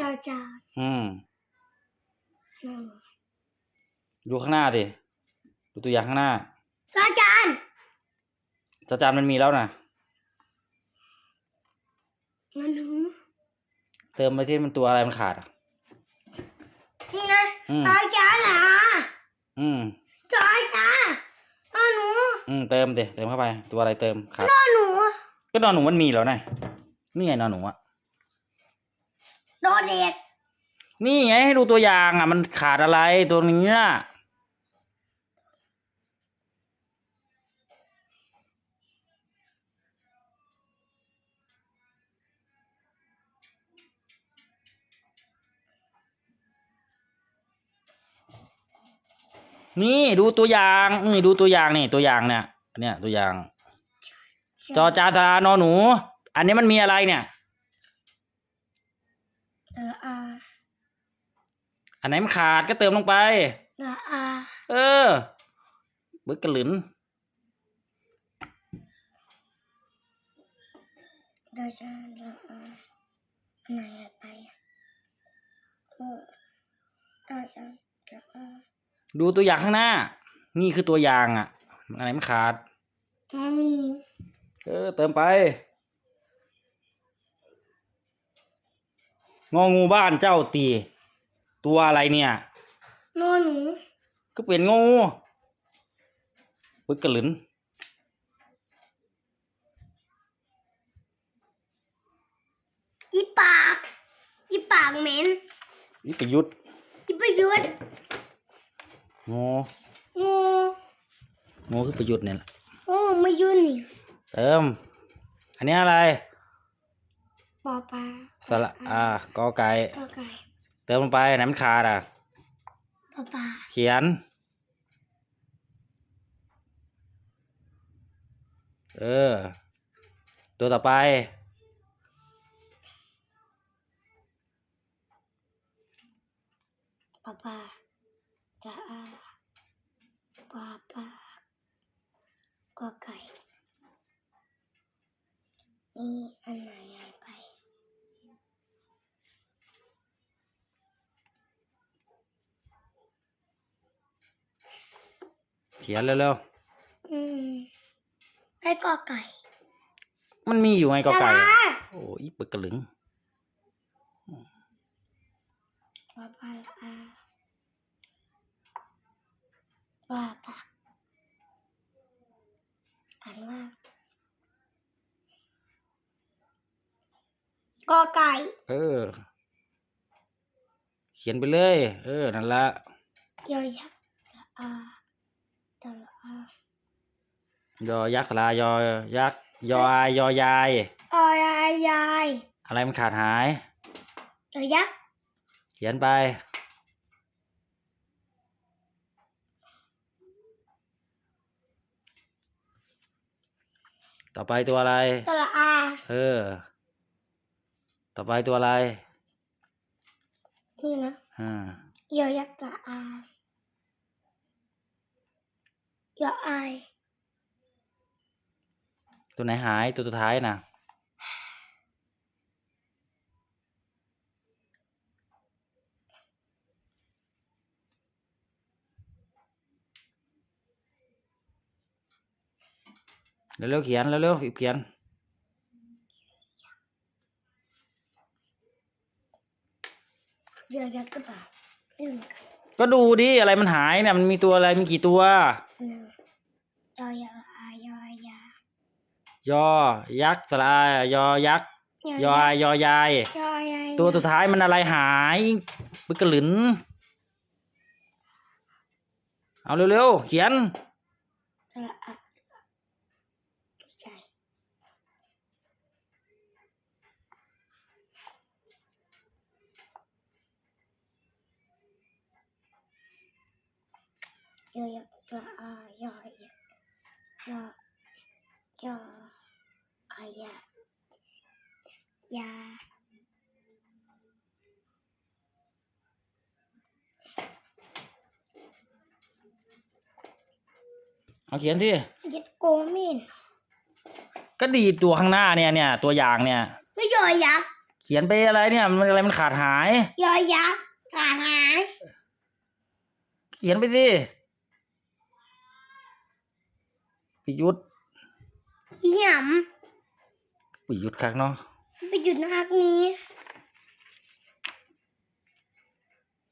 จอจานอืม หนึ่งดูข้างหน้าดิดูตัวอย่างข้างหน้าจอจานจอจานมันมีแล้วนะนอนหนูเติมไปที่มันตัวอะไรมันขาดอะ นี่นะอืม จอจานเหรออืม จอจานนอนหนูอืม เติมดิเติมเข้าไป ตัวอะไรเติมขาดนอนหนูก็นอนหนูมันมีแล้วนะนี่ไงนอนหนูอะ โดนเด็กนี่ไงให้ดูตัวอย่างอะ มันขาดอะไรตัวนี้อะนี่ดูตัวอย่างนี่ดูตัวอย่างนี่ตัวอย่างเนี่ยเนี่ยตัวอย่างจอจานตรานอหนู อันนี้มันมีอะไรเนี่ย เอออาอันไหนมันขาดก็เติมลงไปเอออาเออบึกกระหลินจอจานเอออาอันไหนอะไปอะเออจอจานเอออาดูตัวอย่างข้างหน้า นี่คือตัวอย่างอะ อันไหนมันขาดอืมเออ เติมไป งองูบ้านเจ้าตี ตัวอะไรเนี่ย นอนหนูก็เป็นงองูบึกกระหลินอีปากอีปากเหม็นนี่ประยุทธ์อีประยุทธ์งองูงอคือประยุทธ์เนี่ยแหละงูไม่ยุ่นนี่ เติม อันนี้อะไร ปอปลาสระอ่ากอไก่ก็ไก่เติมลงไปไหนมันขาดอะปอปลาเขียน เออ ตัวต่อไปปอปลาจะอาปอปลาก็ไก่นี่อันไหนหายไป เขียนเร็วอืมได้ก็ไก่ๆมันมีอยู่ไงกอไก่ปลาอะโอ้ยปึกกระหลึงปอปลาอาปอปลาอ่านว่าก็ไก่เออ เขียนไปเลย เออ นั่นละ ยอยักษ์ละอา ตะละอายอยักษ์สลายอยักษ์ยออายยอยาย ออยายยายอะไรมันขาดหาย ยอยักษ์เขียนไป ต่อไปตัวอะไรตะละอาเออ ต่อไปตัวอะไร นี่นะอ่า ยอยักษ์ละอา ยออาย ตัวไหนหายตัวสุดท้ายนะเร็วๆเขียนเร็วๆเขียนยอยักษ์ก็เปล่าไม่รู้เหมือนกันก็ดูดิอะไรมันหายเนี่ยมันมีตัวอะไรมีกี่ตัวหนึ่ง ยอยออายอยายยอ ยักษ์สลายยอยักษ์ยออายยอยาย ยอยายตัวสุดท้ายมันอะไรหายปึกกระหลิน เอาเร็วๆ เขียนตะละอาไม่ใช่ยอยักษ์ละอายอ ยายยอยออายายาเอาเขียนที่เย็ดโกมินก็ดีตัวข้างหน้าเนี่ยเนี่ยตัวอย่างเนี่ยก็ยอยักษ์เขียนไปอะไรเนี่ยมันอะไรมันขาดหาย ยอยักษ์กาหาย เขียนไปสิ ปิยุทธหยปิยุทธครั้งเนาะำไปหยุดนักนี้